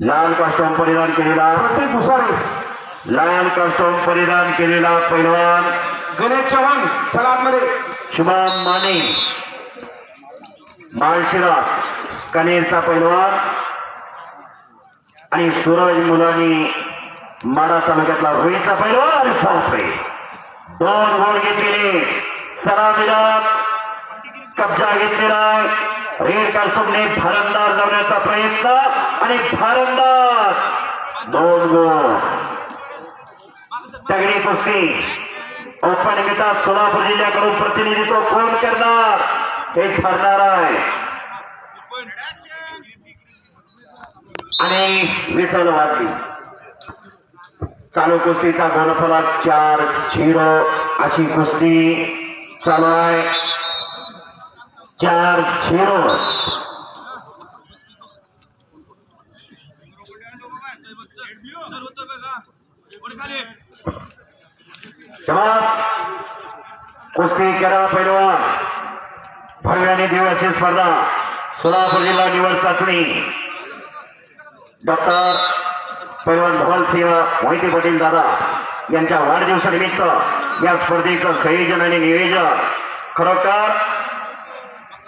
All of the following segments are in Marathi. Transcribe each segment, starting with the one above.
लाल कॉस्ट्युम परिधान केलेला प्रतीक भुसारे लाल कॉस्ट्युम परिधान केलेला पैलवान गणेश चव्हाण चला आतमध्ये शुभम माने. माळशिरास कनेरचा पैलवान आणि सूरज मुलानी माडा तालुक्यातला रोहितचा पैलवान. आणि बापरे दोन गोल घेतलेले. सरामिरात कब्जा घेतलेला रेड कार्सोमने भारंदाज लावण्याचा प्रयत्न आणि भारंदाज दोन गोल. तगडी कुस्ती. ओपन गटात सोलापूर जिल्ह्याकडून प्रतिनिधित्व कोण करणार? हे ठरणार आहे. आणि विसल वाजली. चालू कुस्तीचा गुणफलक चार झिरो अशी कुस्ती चालू आहे चार झिरो. कुस्ती करा पैलवान. भव्य आणि दिवसीय स्पर्धा. सोलापूर जिल्हा निवड चाचणी. डॉक्टर पैलवान धवलसिंह मोहिते पाटील दादा यांच्या वाढदिवसानिमित्त या स्पर्धेचं संयोजन आणि नियोजन. खरोखर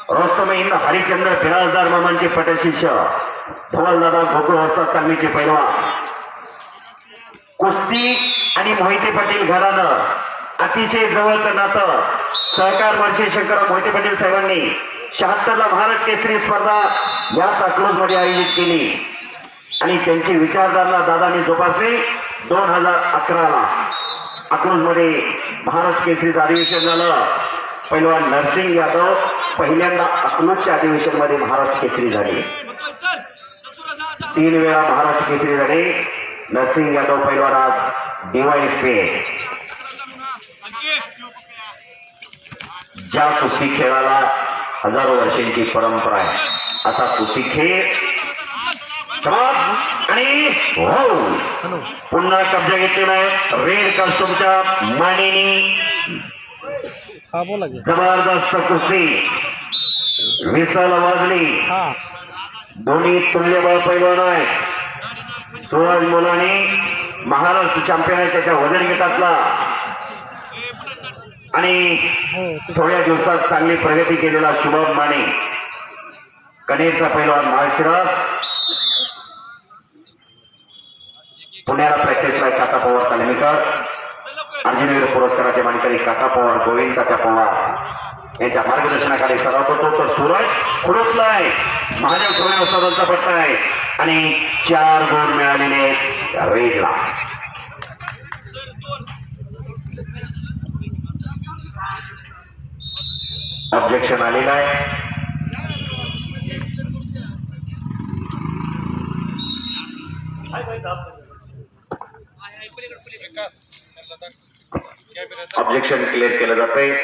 रोस्तम इंद हरिचंद्र फिराजदार मामांचे पटशिष्य धवलदादा गोकुळ हस्ता तालमीचे पैलवान. कुस्ती आणि मोहिते पाटील घरानं अतिशय जवळचं नातं. सहकार वर्षी शंकर मोहिते पाटील साहेबांनी शहात्तरला भारत केसरी स्पर्धा याच अक्रोजमध्ये आयोजित केली. आणि त्यांची विचारधारणा दादांनी जोपासली दोन हजार अकराला. अकलूजमध्ये महाराष्ट्र केसरीचं अधिवेशन झालं पहिलवान नरसिंग यादव पहिल्यांदा अकलूजच्या अधिवेशनमध्ये महाराष्ट्र केसरी झाले. तीन वेळा महाराष्ट्र केसरी झाले. नरसिंग यादव पहिलवान आज डिवाईस पे ज्या कुस्ती खेळाला हजारो वर्षांची परंपरा आहे असा कुस्ती खेळ आणि हो पुन्हा कब्जा घेतलेला आहे रेड कस्टमच्या बोला की. जबरदस्त कुस्ती. विसल वाजली. दोन्ही तुल्यबळ पैलवान आहेत. सूरज मुलानी महाराष्ट्र चॅम्पियन आहे त्याच्या वजन गटातला. आणि हो थोड्या दिवसात चांगली प्रगती केलेला शुभम माने. कनेरचा पैलवान माळशिरास. पुण्याला प्रॅक्टिसला आहे काका पवार तालमीकर अर्जुनवीर पुरस्काराचे मानकरी काका पवार गोविंद काका पवार यांच्या मार्गदर्शनाखाली सराव करतो. तर सूरज खुडसलाय महादेव ठोळे उस्तादांचा पट्टा आहे. आणि चार गोल मिळालेले रेडला. ऑब्जेक्शन आलेलं आहे. ऑब्जेक्शन क्लिअर केलं जातंय.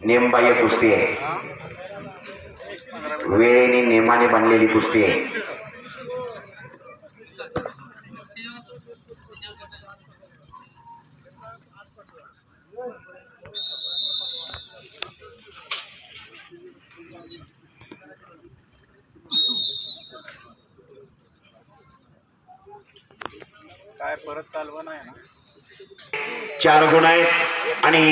नियमबाह्य कुस्ती आहे. वेळेने नियमाने बांधलेली कुस्ती आहे. काय परत चालवा नाही ना? चार गुण आहेत आणि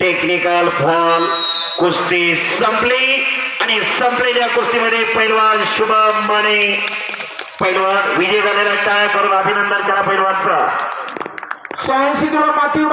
टेक्निकल फॉल कुस्ती संपली आणि संपलेल्या कुस्तीमध्ये पैलवान शुभम माने. पैलवान विजय झालेला टाळ्या करून अभिनंदन करा पैलवानचं. शहाऐंशी किलो माती